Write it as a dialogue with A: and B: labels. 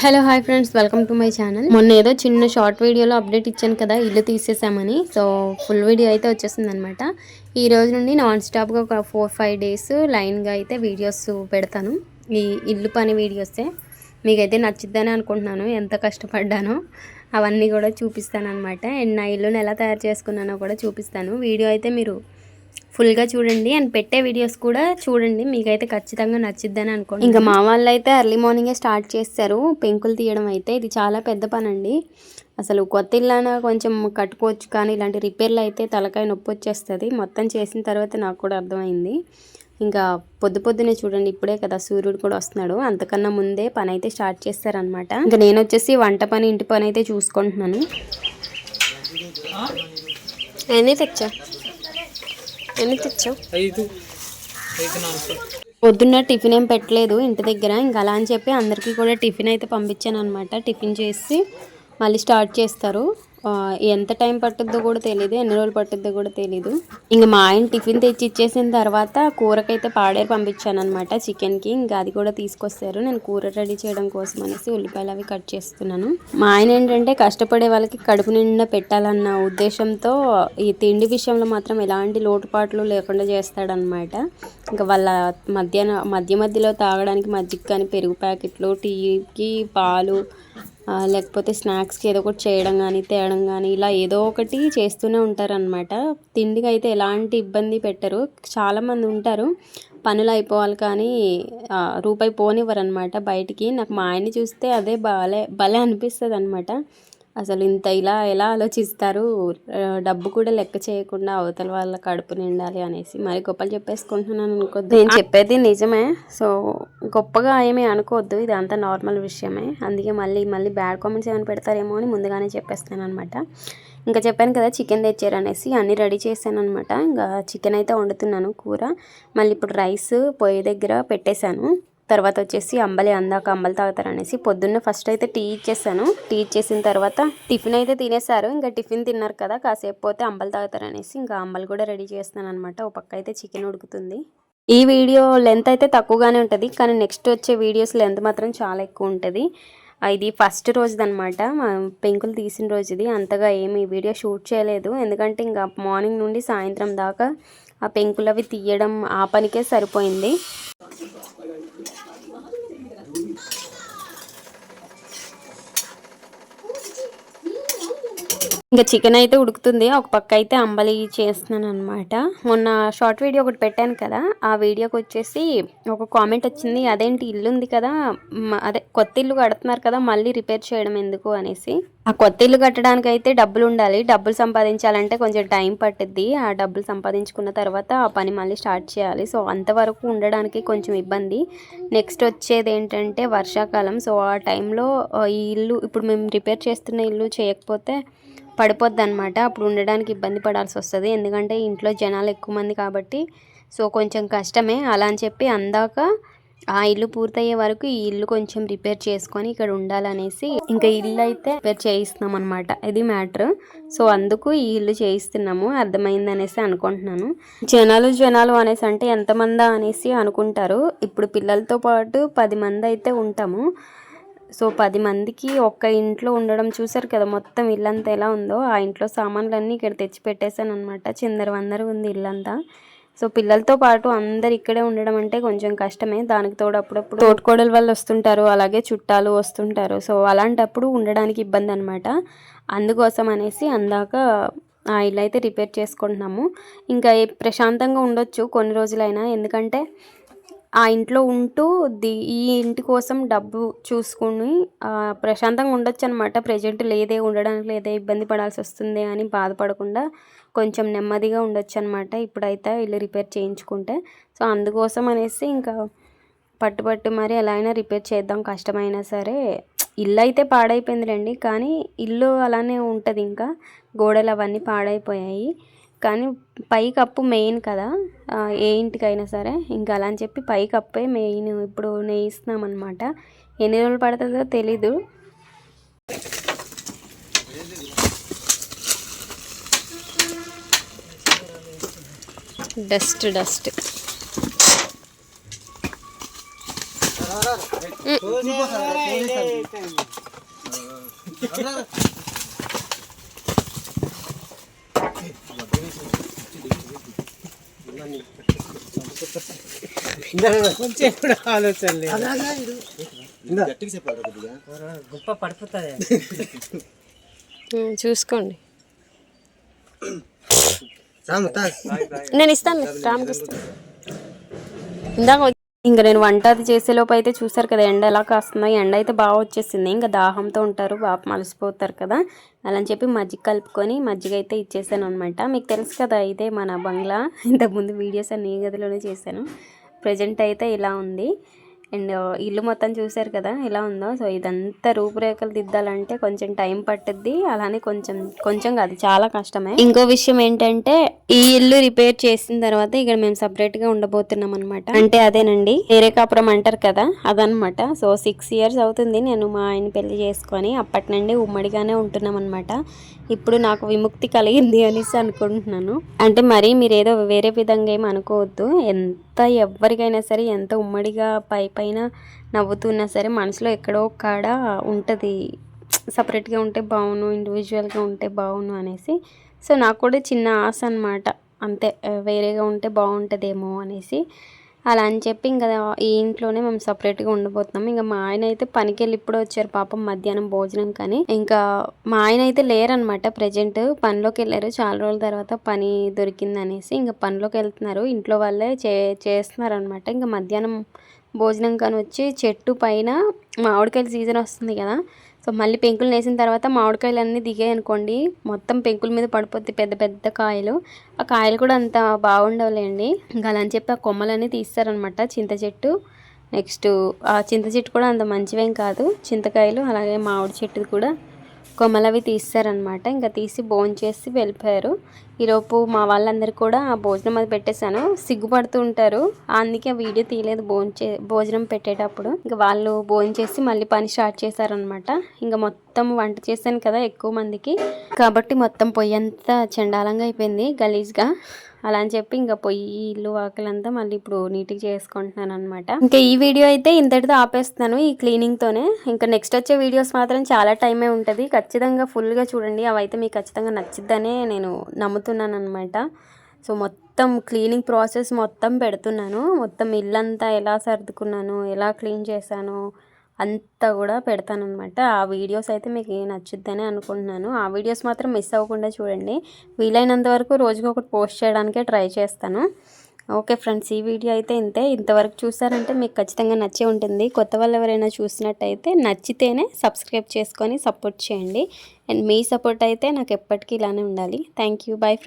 A: Hello hi friends welcome to my channel మొన్న ఏదో చిన్న షార్ట్ వీడియోలో అప్డేట్ ఇచ్చాను కదా ఇల్లు తీసేసామని. సో ఫుల్ వీడియో అయితే వచ్చేసింది అనమాట ఈ రోజు నుండి నాన్ స్టాప్గా ఒక ఫోర్ ఫైవ్ డేస్ లైన్గా అయితే వీడియోస్ పెడతాను. ఈ ఇల్లు పని వీడియోసే మీకైతే నచ్చిద్దని అనుకుంటున్నాను ఎంత కష్టపడ్డానో. అవన్నీ కూడా చూపిస్తాను అనమాట అండ్ నా ఇల్లుని ఎలా తయారు చేసుకున్నానో కూడా చూపిస్తాను. వీడియో అయితే మీరు ఫుల్గా చూడండి అండ్ పెట్టే వీడియోస్ కూడా చూడండి. మీకైతే ఖచ్చితంగా నచ్చిద్దని అనుకోండి ఇంకా మా వాళ్ళు అయితే ఎర్లీ మార్నింగే స్టార్ట్ చేస్తారు. పెంకులు తీయడం అయితే ఇది చాలా పెద్ద పని అండి అసలు కొత్త ఇల్లాన కొంచెం కట్టుకోవచ్చు కానీ ఇలాంటి రిపేర్లు అయితే తలకాయ నొప్పి వచ్చేస్తుంది. మొత్తం చేసిన తర్వాత నాకు కూడా అర్థమైంది. ఇంకా పొద్దు పొద్దునే చూడండి. ఇప్పుడే కదా సూర్యుడు కూడా వస్తున్నాడు. అంతకన్నా ముందే పని అయితే స్టార్ట్ చేస్తారనమాట ఇంకా నేను వచ్చేసి వంట పని ఇంటి పని అయితే చూసుకుంటున్నాను. ఎన్ని తెచ్చా? ఎన్ని తెచ్చావు?
B: ఐదు. ఐదు నాలుగు.
A: పొద్దున్న టిఫిన్ ఏం పెట్టలేదు ఇంటి దగ్గర. ఇంకా అలా అని చెప్పి అందరికీ కూడా టిఫిన్ అయితే పంపించాను అనమాట టిఫిన్ చేసి మళ్ళీ స్టార్ట్ చేస్తారు. ఎంత టైం పట్టుద్దో కూడా తెలియదు ఎన్ని రోజులు పట్టుద్దో కూడా తెలీదు. ఇంకా మా ఆయన టిఫిన్ తెచ్చి ఇచ్చేసిన తర్వాత కూరకైతే పాడేరు పంపించాను అనమాట చికెన్కి. ఇంకా అది కూడా తీసుకొస్తారు. నేను కూర రెడీ చేయడం కోసం అనేసి ఉల్లిపాయలు అవి కట్ చేస్తున్నాను. మా ఆయన ఏంటంటే కష్టపడే వాళ్ళకి కడుపు నిండా పెట్టాలన్న ఉద్దేశంతో ఈ తిండి విషయంలో మాత్రం ఎలాంటి లోటుపాట్లు లేకుండా చేస్తాడనమాట ఇంకా వాళ్ళ మధ్యాహ్నం మధ్య మధ్యలో తాగడానికి మజ్జిగ కానీ పెరుగు ప్యాకెట్లు టీకి పాలు లేకపోతే స్నాక్స్కి ఏదో ఒకటి చేయడం కానీ తేయడం కానీ ఇలా ఏదో ఒకటి చేస్తూనే ఉంటారనమాట తిండికి అయితే ఎలాంటి ఇబ్బంది పెట్టరు. చాలామంది ఉంటారు. పనులు అయిపోవాలి కానీ రూపాయి పోనివ్వరు అనమాట బయటికి. నాకు మా ఆయన్ని చూస్తే అదే భలే భలే అనిపిస్తుంది అనమాట అసలు ఇంత ఇలా ఎలా ఆలోచిస్తారు? డబ్బు కూడా లెక్క చేయకుండా అవతల వాళ్ళ కడుపు నిండాలి అనేసి. మరి గొప్పలు చెప్పేసుకుంటున్నాను అనుకోద్దు నేను చెప్పేది నిజమే. సో గొప్పగా ఏమీ అనుకోవద్దు. ఇది అంతా నార్మల్ విషయమే. అందుకే మళ్ళీ మళ్ళీ బ్యాడ్ కామెంట్స్ ఏమైనా పెడతారేమో అని ముందుగానే చెప్పేస్తాను అనమాట ఇంకా చెప్పాను కదా చికెన్ తెచ్చారు అనేసి. అన్నీ రెడీ చేశాను అనమాట ఇంకా చికెన్ అయితే వండుతున్నాను కూర. మళ్ళీ ఇప్పుడు రైస్ పొయ్యి దగ్గర పెట్టేశాను. తర్వాత వచ్చేసి అంబలి అందాక అంబలి తాగుతారు అనేసి పొద్దున్న ఫస్ట్ అయితే టీ ఇచ్చేసాను. టీ ఇచ్చేసిన తర్వాత టిఫిన్ అయితే తినేసారు ఇంకా టిఫిన్ తిన్నారు కదా కాసేపు పోతే అంబలి తాగుతారు అనేసి ఇంకా అంబలి కూడా రెడీ చేస్తాను అనమాట ఒక పక్క అయితే చికెన్ ఉడుకుతుంది. ఈ వీడియో లెంత్ అయితే తక్కువగానే ఉంటుంది కానీ నెక్స్ట్ వచ్చే వీడియోస్ లెంత్ మాత్రం చాలా ఎక్కువ ఉంటుంది. ఇది ఫస్ట్ రోజుది అనమాట పెంకులు తీసిన రోజుది. అంతగా ఏమి వీడియో షూట్ చేయలేదు. ఎందుకంటే ఇంకా మార్నింగ్ నుండి సాయంత్రం దాకా ఆ పెంకులు అవి తీయడం ఆ పనికే సరిపోయింది. ఇంకా చికెన్ అయితే ఉడుకుతుంది. ఒక పక్క అయితే అంబలి చేస్తున్నాను అనమాట మొన్న షార్ట్ వీడియో ఒకటి పెట్టాను కదా ఆ వీడియోకి వచ్చేసి ఒక కామెంట్ వచ్చింది అదేంటి ఇల్లు ఉంది కదా అదే కొత్త ఇల్లు కడుతున్నారు కదా మళ్ళీ రిపేర్ చేయడం ఎందుకు? అనేసి. ఆ కొత్త ఇల్లు కట్టడానికి అయితే డబ్బులు ఉండాలి. డబ్బులు సంపాదించాలంటే కొంచెం టైం పట్టుద్ది. ఆ డబ్బులు సంపాదించుకున్న తర్వాత ఆ పని మళ్ళీ స్టార్ట్ చేయాలి. సో అంతవరకు ఉండడానికి కొంచెం ఇబ్బంది. నెక్స్ట్ వచ్చేది ఏంటంటే వర్షాకాలం. సో ఆ టైంలో ఈ ఇల్లు ఇప్పుడు మేము రిపేర్ చేస్తున్న ఇల్లు చేయకపోతే పడిపోద్ది అనమాట అప్పుడు ఉండడానికి ఇబ్బంది పడాల్సి వస్తుంది. ఎందుకంటే ఇంట్లో జనాలు ఎక్కువ మంది కాబట్టి సో కొంచెం కష్టమే. అలా అని చెప్పి అందాక ఆ ఇల్లు పూర్తయ్యే వరకు ఈ ఇల్లు కొంచెం రిపేర్ చేసుకొని ఇక్కడ ఉండాలనేసి ఇంకా ఇల్లు అయితే రిపేర్ చేయిస్తున్నాం అనమాట ఇది మ్యాటర్. సో అందుకు ఈ ఇల్లు చేయిస్తున్నాము. అర్థమైంది అనేసి అనుకుంటున్నాను. జనాలు జనాలు అనేసి అంటే ఎంతమందా అనేసి అనుకుంటారు. ఇప్పుడు పిల్లలతో పాటు పది మంది అయితే ఉంటాము. సో పది మందికి ఒక్క ఇంట్లో ఉండడం చూసారు కదా మొత్తం ఇల్లంతా ఎలా ఉందో. ఆ ఇంట్లో సామాన్లన్నీ ఇక్కడ తెచ్చి పెట్టేశాను అనమాట చిందరు వందరు ఉంది ఇల్లంతా. సో పిల్లలతో పాటు అందరు ఇక్కడే ఉండడం అంటే కొంచెం కష్టమే. దానికి తోడు అప్పుడప్పుడు తోటికోడల వాళ్ళు వస్తుంటారు అలాగే చుట్టాలు వస్తుంటారు. సో అలాంటప్పుడు ఉండడానికి ఇబ్బంది అనమాట అందుకోసం అనేసి అందాక ఆ ఇల్లు అయితే రిపేర్ చేసుకుంటున్నాము. ఇంకా ప్రశాంతంగా ఉండొచ్చు కొన్ని రోజులైనా. ఎందుకంటే ఆ ఇంట్లో ఉంటూ ది ఈ ఇంటి కోసం డబ్బు చూసుకుని ప్రశాంతంగా ఉండొచ్చు అనమాట ప్రజెంట్ లేదే ఉండడానికి లేదే ఇబ్బంది పడాల్సి వస్తుంది అని బాధపడకుండా కొంచెం నెమ్మదిగా ఉండొచ్చు అనమాట ఇప్పుడైతే ఇల్లు రిపేర్ చేయించుకుంటే. సో అందుకోసం అనేసి ఇంకా పట్టుపట్టు మరి ఎలా అయినా రిపేర్ చేద్దాం కష్టమైనా సరే. ఇల్లు అయితే పాడైపోయిందిలేండి కానీ ఇల్లు అలానే ఉంటుంది ఇంకా. గోడలు అవన్నీ పాడైపోయాయి. కానీ పై కప్పు మెయిన్ కదా. ఏ ఇంటికైనా సరే. ఇంకా అలా అని చెప్పి పై కప్పే మెయిన్ ఇప్పుడు నేయిస్తున్నాం అనమాట ఎన్ని రోజులు పడుతుందో తెలీదు. Dust dust.
C: కొంచెం కూడా ఆలోచన లేదు.
D: గొప్ప పడిపోతుంది.
A: చూసుకోండి. నేను ఇస్తాను రామ్కి ఇస్తాను. ఇందాక వచ్చి- ఇంకా నేను వంట అది చేసేలోపు అయితే చూసారు కదా ఎండ ఎలా కాస్తుందో ఎండ అయితే బాగా వచ్చేసింది. ఇంకా దాహంతో ఉంటారు బాగా మలసిపోతారు కదా. అలా అని చెప్పి మజ్జిగ కలుపుకొని మజ్జిగ అయితే ఇచ్చేసాను అనమాట మీకు తెలుసు కదా ఇదే మన బంగ్లా. ఇంతకుముందు వీడియోస్ అన్ని ఈ గదిలోనే చేశాను. ప్రజెంట్ అయితే ఇలా ఉంది. అండ్ ఇల్లు మొత్తం చూసారు కదా ఎలా ఉందో. సో ఇదంతా రూపురేఖలు దిద్దాలంటే కొంచెం టైం పట్టుద్ది. అలానే కొంచెం కొంచెం కాదు చాలా కష్టమే. ఇంకో విషయం ఏంటంటే ఈ ఇల్లు రిపేర్ చేసిన తర్వాత ఇక్కడ మేము సపరేట్గా ఉండబోతున్నాం అనమాట అంటే అదేనండి వేరే కాపురం అంటారు కదా అదనమాట సో సిక్స్ ఇయర్స్ అవుతుంది నేను మా ఆయన పెళ్ళి చేసుకొని అప్పటి నుండి ఉమ్మడిగానే ఉంటున్నాం అనమాట ఇప్పుడు నాకు విముక్తి కలిగింది అనేసి అనుకుంటున్నాను. అంటే మరి మీరు ఏదో వేరే విధంగా ఏమి అనుకోవద్దు. ఎంత ఎవరికైనా సరే ఎంత ఉమ్మడిగా పై పైన నవ్వుతున్నా సరే మనసులో ఎక్కడో కాడ ఉంటుంది. సపరేట్గా ఉంటే బాగును ఇండివిజువల్గా ఉంటే బాగును అనేసి. సో నాకు కూడా చిన్న ఆశ అనమాట అంతే వేరేగా ఉంటే బాగుంటుందేమో అనేసి. అలా అని చెప్పి ఇంకా ఈ ఇంట్లోనే మేము సపరేట్గా ఉండబోతున్నాం ఇంకా మా ఆయన అయితే పనికి వెళ్ళి ఇప్పుడు వచ్చారు పాపం మధ్యాహ్నం భోజనం కానీ. ఇంకా మా ఆయన అయితే లేరనమాట ప్రజెంట్. పనిలోకి వెళ్ళారు. చాలా రోజుల తర్వాత పని దొరికింది అనేసి ఇంకా పనిలోకి వెళ్తున్నారు. ఇంట్లో వాళ్ళే చే చేస్తున్నారు అనమాట ఇంకా మధ్యాహ్నం భోజనం కానీ వచ్చి చెట్టు పైన మామిడికాయల సీజన్ వస్తుంది కదా. సో మళ్ళీ పెంకులు వేసిన తర్వాత మామిడికాయలు అన్నీ దిగాయి అనుకోండి. మొత్తం పెంకుల మీద పడిపోద్ది పెద్ద పెద్ద కాయలు. ఆ కాయలు కూడా అంత బాగుండవులేండి. ఇంకా అలా అని చెప్పి ఆ కొమ్మలన్నీ తీస్తారనమాట చింత చెట్టు. నెక్స్ట్ ఆ చింత చెట్టు కూడా అంత మంచివేం కాదు. చింతకాయలు అలాగే మామిడి చెట్టు కూడా కొమ్మలవి తీస్తారనమాట ఇంకా తీసి భోజనం చేసి వెళ్ళిపోయారు. ఈలోపు మా వాళ్ళందరూ కూడా ఆ భోజనం అది పెట్టేశాను. సిగ్గుపడుతూ ఉంటారు. అందుకే వీడియో తీయలేదు భోజనం చే భోజనం పెట్టేటప్పుడు. ఇంకా వాళ్ళు భోజనం చేసి మళ్ళీ పని స్టార్ట్ చేశారనమాట ఇంకా మొత్తం వంట చేశాను కదా ఎక్కువ మందికి. కాబట్టి మొత్తం పొయ్యి అంతా చండాలంగా అయిపోయింది గలీజ్గా. అలా అని చెప్పి ఇంకా పొయ్యి ఇల్లు వాకిలంతా మళ్ళీ ఇప్పుడు నీట్గా చేసుకుంటున్నాను అనమాట ఇంకా ఈ వీడియో అయితే ఇంతటితో ఆపేస్తున్నాను ఈ క్లీనింగ్తోనే ఇంకా నెక్స్ట్ వచ్చే వీడియోస్ మాత్రం చాలా టైమే ఉంటుంది. ఖచ్చితంగా ఫుల్గా చూడండి. అవైతే మీకు ఖచ్చితంగా నచ్చిద్దనే నేను నమ్ముతున్నాను అనమాట సో మొత్తం క్లీనింగ్ ప్రాసెస్ మొత్తం పెడుతున్నాను. మొత్తం ఇల్లంతా ఎలా సర్దుకున్నాను ఎలా క్లీన్ చేశాను అంతా కూడా పెడతానమాట ఆ వీడియోస్ అయితే మీకు నచ్చుద్దని అనుకుంటున్నాను. ఆ వీడియోస్ మాత్రం మిస్ అవ్వకుండా చూడండి. వీలైనంత వరకు రోజుకి ఒకటి పోస్ట్ చేయడానికే ట్రై చేస్తాను. ఓకే ఫ్రెండ్స్ ఈ వీడియో అయితే ఇంతే. ఇంతవరకు చూసారంటే మీకు ఖచ్చితంగా నచ్చే ఉంటుంది. కొత్త వాళ్ళు ఎవరైనా చూసినట్టయితే నచ్చితేనే సబ్స్క్రైబ్ చేసుకొని సపోర్ట్ చేయండి. అండ్ మీ సపోర్ట్ అయితే నాకు ఎప్పటికీ ఇలానే ఉండాలి. Thank you. Bye friends.